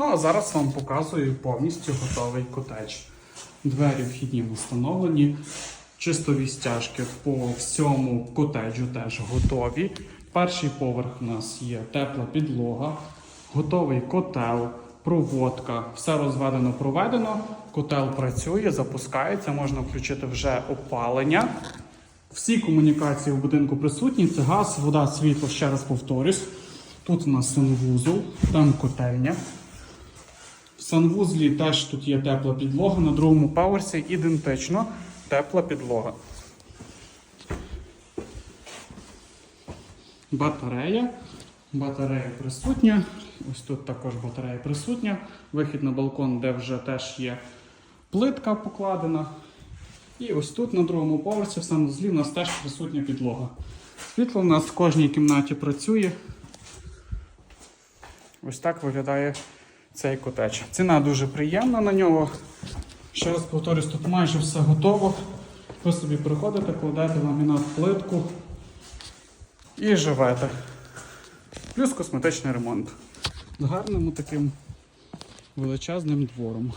Ну а зараз вам показую повністю готовий котедж. Двері вхідні встановлені, чистові стяжки по всьому котеджу теж готові. Перший поверх у нас є тепла підлога, готовий котел, проводка, все розведено, проведено. Котел працює, запускається, можна включити вже опалення. Всі комунікації в будинку присутні: це газ, вода, світло, ще раз повторюсь. Тут у нас санвузол, там котельня. Санвузлі теж тут є тепла підлога, на другому поверсі ідентично тепла підлога. Батарея. Батарея присутня. Ось тут також батарея присутня. Вихід на балкон, де вже теж є плитка покладена. І ось тут на другому поверсі в санвузлі у нас теж присутня підлога. Світло у нас в кожній кімнаті працює. Ось так виглядає цей котеч. Ціна дуже приємна на нього. Ще раз повторюсь, тут майже все готово. Ви собі приходите, кладете ламінат плитку і живете. Плюс косметичний ремонт. З гарним таким величезним двором.